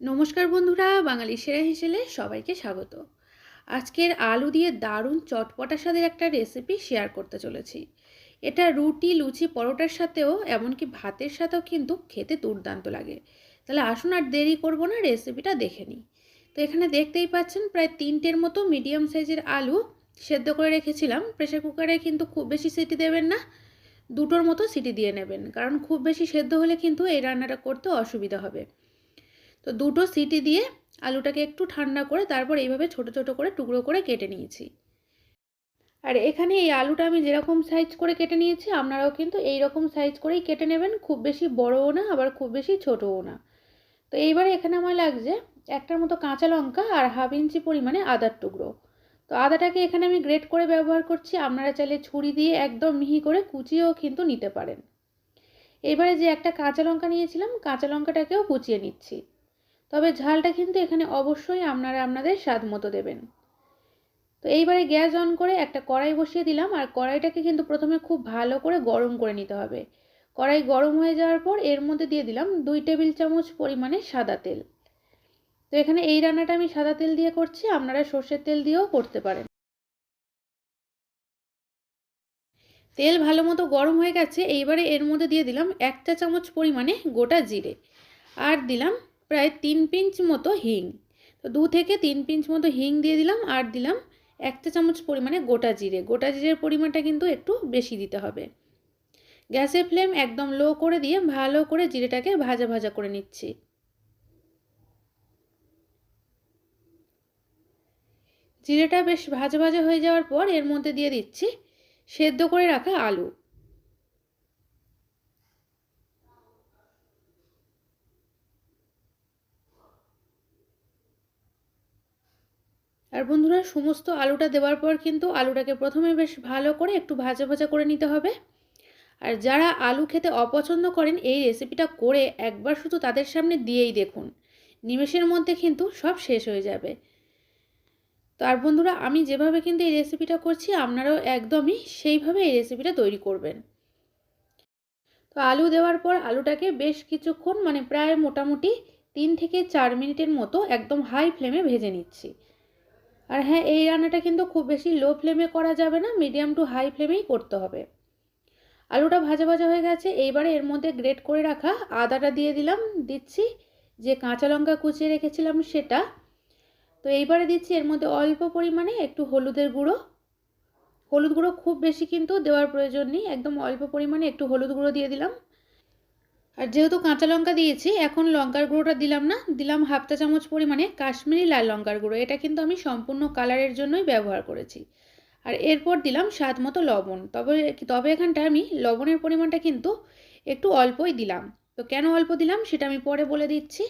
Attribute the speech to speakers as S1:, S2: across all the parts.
S1: নমস্কার বন্ধুরা, বাঙালি সেরা হিসেলে সবাইকে স্বাগত। আজকের আলু দিয়ে দারুণ চটপটা স্বাদের একটা রেসিপি শেয়ার করতে চলেছি। এটা রুটি, লুচি, পরোটার সাথেও, এমনকি ভাতের সাথেও কিন্তু খেতে দুর্দান্ত লাগে। তাহলে আসুন আর দেরি করব না রেসিপিটা দেখে নিই। তো এখানে দেখতেই পাচ্ছেন, প্রায় তিনটের মতো মিডিয়াম সাইজের আলু সেদ্ধ করে রেখেছিলাম। প্রেশার কুকারে কিন্তু খুব বেশি সিটি দেবেন না, দুটোর মতো সিটি দিয়ে নেবেন। কারণ খুব বেশি সেদ্ধ হলে কিন্তু এই রান্নাটা করতে অসুবিধা হবে। তো দুটো সিটি দিয়ে আলুটাকে একটু ঠান্ডা করে তারপর এইভাবে ছোট ছোট করে টুকরো করে কেটে নিয়েছি। আর এখানে এই আলুটা আমি যেরকম সাইজ করে কেটে নিয়েছি, আপনারাও কিন্তু এই রকম সাইজ করেই কেটে নেবেন, খুব বেশি বড়ও না, আবার খুব বেশি ছোটও না। তো এইবারে এখানে আমার লাগছে একটার মতো কাঁচা লঙ্কা আর হাফ ইঞ্চি পরিমাণে আদার টুকরো। তো আদাটাকে এখানে আমি গ্রেট করে ব্যবহার করছি, আপনারা চাইলে ছুরি দিয়ে একদম মিহি করে কুচিয়েও কিন্তু নিতে পারেন। এবারে যে একটা কাঁচা লঙ্কা নিয়েছিলাম, কাঁচা লঙ্কাটাকেও কুচিয়ে নিচ্ছি। তবে ঝালটা কিন্তু এখানে অবশ্যই আপনারা আপনাদের স্বাদ মতো দেবেন। তো এইবারে গ্যাস অন করে একটা কড়াই বসিয়ে দিলাম, আর কড়াইটাকে কিন্তু প্রথমে খুব ভালো করে গরম করে নিতে হবে। কড়াই গরম হয়ে যাওয়ার পর এর মধ্যে দিয়ে দিলাম দুই টেবিল চামচ পরিমাণে সাদা তেল। তো এখানে এই রান্নাটা আমি সাদা তেল দিয়ে করছি, আপনারা সর্ষের তেল দিয়েও করতে পারেন। তেল ভালো মতো গরম হয়ে গেছে, এইবারে এর মধ্যে দিয়ে দিলাম এক চা চামচ পরিমাণে গোটা জিরে। আর দিলাম প্রায় তিন পিঞ্চ মতো হিং। তো দু থেকে তিন পিঞ্চ মতো হিং দিয়ে দিলাম আর দিলাম একটা চামচ পরিমাণে গোটা জিরে। গোটা জিরের পরিমাণটা কিন্তু একটু বেশি দিতে হবে। গ্যাসের ফ্লেম একদম লো করে দিয়ে ভালো করে জিরেটাকে ভাজা ভাজা করে নিচ্ছি। জিরেটা বেশ ভাজা ভাজা হয়ে যাওয়ার পর এর মধ্যে দিয়ে দিচ্ছি সেদ্ধ করে রাখা আলু। আর বন্ধুরা, সমস্ত আলুটা দেওয়ার পর কিন্তু আলুটাকে প্রথমে বেশ ভালো করে একটু ভাজা ভাজা করে নিতে হবে। আর যারা আলু খেতে অপছন্দ করেন, এই রেসিপিটা করে একবার শুধু তাদের সামনে দিয়েই দেখুন। নিমেষের মধ্যে কিন্তু সব শেষ হয়ে যাবে। তো আর বন্ধুরা, আমি যেভাবে কিন্তু এই রেসিপিটা করছি, আপনারাও একদমই সেইভাবে এই রেসিপিটা তৈরি করবেন। তো আলু দেওয়ার পর আলুটাকে বেশ কিছুক্ষণ মানে প্রায় মোটামুটি তিন থেকে চার মিনিটের মতো একদম হাই ফ্লেমে ভেজে নিচ্ছি। আর হ্যাঁ এই রান্নাটা কিন্তু খুব বেশি লো ফ্লেমে করা যাবে না মিডিয়াম টু হাই ফ্লেমেই করতে হবে। আলুটা ভাজা ভাজা হয়ে গেছে, এইবারে এর মধ্যে গ্রেট করে রাখা আদাটা দিয়ে দিলাম, দিচ্ছি, যে কাঁচা লঙ্কা কুচিয়ে রেখেছিলাম সেটা। তো এইবারে দিচ্ছি এর মধ্যে অল্প পরিমাণে একটু হলুদের গুঁড়ো। হলুদ গুঁড়ো খুব বেশি কিন্তু দেওয়ার প্রয়োজন নেই, একদম অল্প পরিমাণে একটু হলুদ গুঁড়ো দিয়ে দিলাম। আর যেহেতু কাঁচা লঙ্কা দিয়েছি, এখন লঙ্কার গুঁড়োটা দিলাম না, দিলাম হাফ চা চামচ পরিমাণে কাশ্মীরি লাল লঙ্কার গুঁড়ো। এটা কিন্তু আমি সম্পূর্ণ কালারের জন্যই ব্যবহার করেছি। আর এরপর দিলাম স্বাদ মতো লবণ। তবে তবে এখানটা আমি লবণের পরিমাণটা কিন্তু একটু অল্পই দিলাম। তো কেন অল্প দিলাম সেটা আমি পরে বলে দিচ্ছি।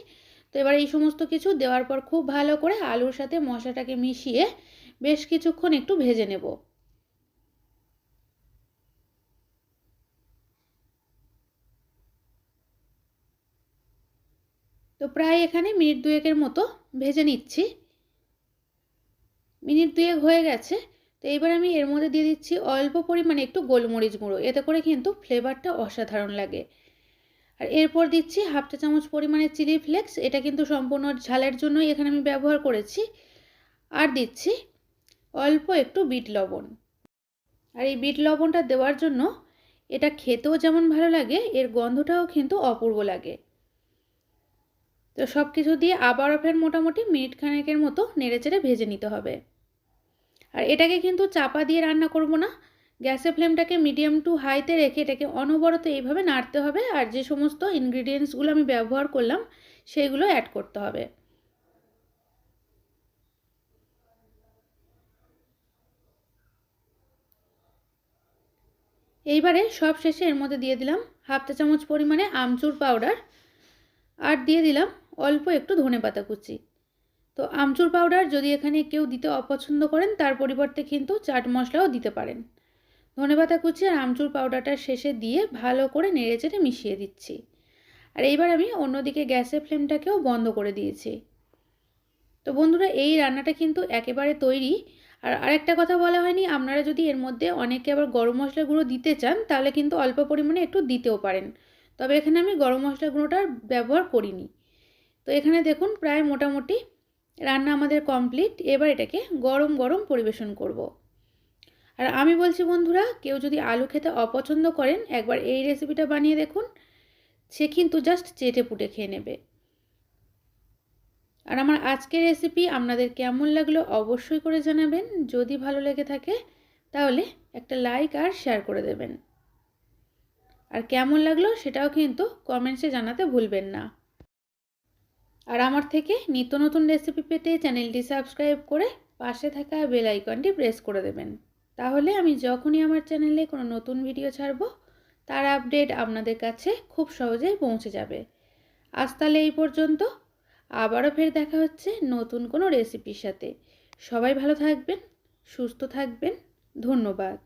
S1: তো এবার এই সমস্ত কিছু দেওয়ার পর খুব ভালো করে আলুর সাথে মশলাটাকে মিশিয়ে বেশ কিছুক্ষণ একটু ভেজে নেব। প্রায় এখানে মিনিট দুয়েকের মতো ভেজে নিচ্ছি। মিনিট দুয়েক হয়ে গেছে, তো এবার আমি এর মধ্যে দিয়ে দিচ্ছি অল্প পরিমাণে একটু গোলমরিচ গুঁড়ো। এতে করে কিন্তু ফ্লেভারটা অসাধারণ লাগে। আর এরপর দিচ্ছি হাফ চা চামচ পরিমাণে চিলি ফ্লেক্স। এটা কিন্তু সম্পূর্ণ ঝালের জন্যই এখানে আমি ব্যবহার করেছি। আর দিচ্ছি অল্প একটু বিট লবণ। আর এই বিট লবণটা দেওয়ার জন্য এটা খেতেও যেমন ভালো লাগে, এর গন্ধটাও কিন্তু অপূর্ব লাগে। তো সব কিছু দিয়ে আবারও ফের মোটামুটি মিনিট খানেকের মতো নেড়েচেড়ে ভেজে নিতে হবে। আর এটাকে কিন্তু চাপা দিয়ে রান্না করব না। গ্যাসের ফ্লেমটাকে মিডিয়াম টু হাইতে রেখে এটাকে অনবরত এইভাবে নাড়তে হবে আর যে সমস্ত ইনগ্রিডিয়েন্টসগুলো আমি ব্যবহার করলাম সেইগুলো অ্যাড করতে হবে। এইবারে সব শেষে এর মধ্যে দিয়ে দিলাম হাফ চা চামচ পরিমাণে আমচুর পাউডার। আর দিয়ে দিলাম অল্প একটু ধনে পাতা কুচি। তো আমচুর পাউডার যদি এখানে কেউ দিতে অপছন্দ করেন, তার পরিবর্তে কিন্তু চাট মশলাও দিতে পারেন। ধনেপাতা কুচি আর আমচুর পাউডারটা শেষে দিয়ে ভালো করে নেড়ে চেড়ে মিশিয়ে দিচ্ছি। আর এইবার আমি অন্যদিকে গ্যাসের ফ্লেমটাকেও বন্ধ করে দিয়েছি। তো বন্ধুরা, এই রান্নাটা কিন্তু একেবারে তৈরি। আর আরেকটা কথা বলা হয়নি, আপনারা যদি এর মধ্যে অনেকে আবার গরম মশলা গুঁড়ো দিতে চান, তাহলে কিন্তু অল্প পরিমাণে একটু দিতেও পারেন। তবে এখানে আমি গরম মশলা গুঁড়োটার ব্যবহার করিনি। তো এখানে দেখুন প্রায় মোটামুটি রান্না আমাদের কমপ্লিট। এবার এটাকে গরম গরম পরিবেশন করব। আর আমি বলছি বন্ধুরা, কেউ যদি আলু খেতে অপছন্দ করেন, একবার এই রেসিপিটা বানিয়ে দেখুন। সে কিন্তু জাস্ট চেটে পুটে খেয়ে নেবে। আর আমার আজকের রেসিপি আপনাদের কেমন লাগল অবশ্যই করে জানাবেন। যদি ভালো লেগে থাকে, তাহলে একটা লাইক আর শেয়ার করে দেবেন। আর কেমন লাগল সেটাও কিন্তু কমেন্টসে জানাতে ভুলবেন না। আর আমার থেকে নিত্য নতুন রেসিপি পেতে চ্যানেলটি সাবস্ক্রাইব করে পাশে থাকা বেল আইকনটি প্রেস করে দেবেন। তাহলে আমি যখনই আমার চ্যানেলে কোনো নতুন ভিডিও ছাড়ব, তার আপডেট আপনাদের কাছে খুব সহজেই পৌঁছে যাবে। আজ তাহলে এই পর্যন্ত। আবারও ফের দেখা হচ্ছে নতুন কোনো রেসিপির সাথে। সবাই ভালো থাকবেন, সুস্থ থাকবেন। ধন্যবাদ।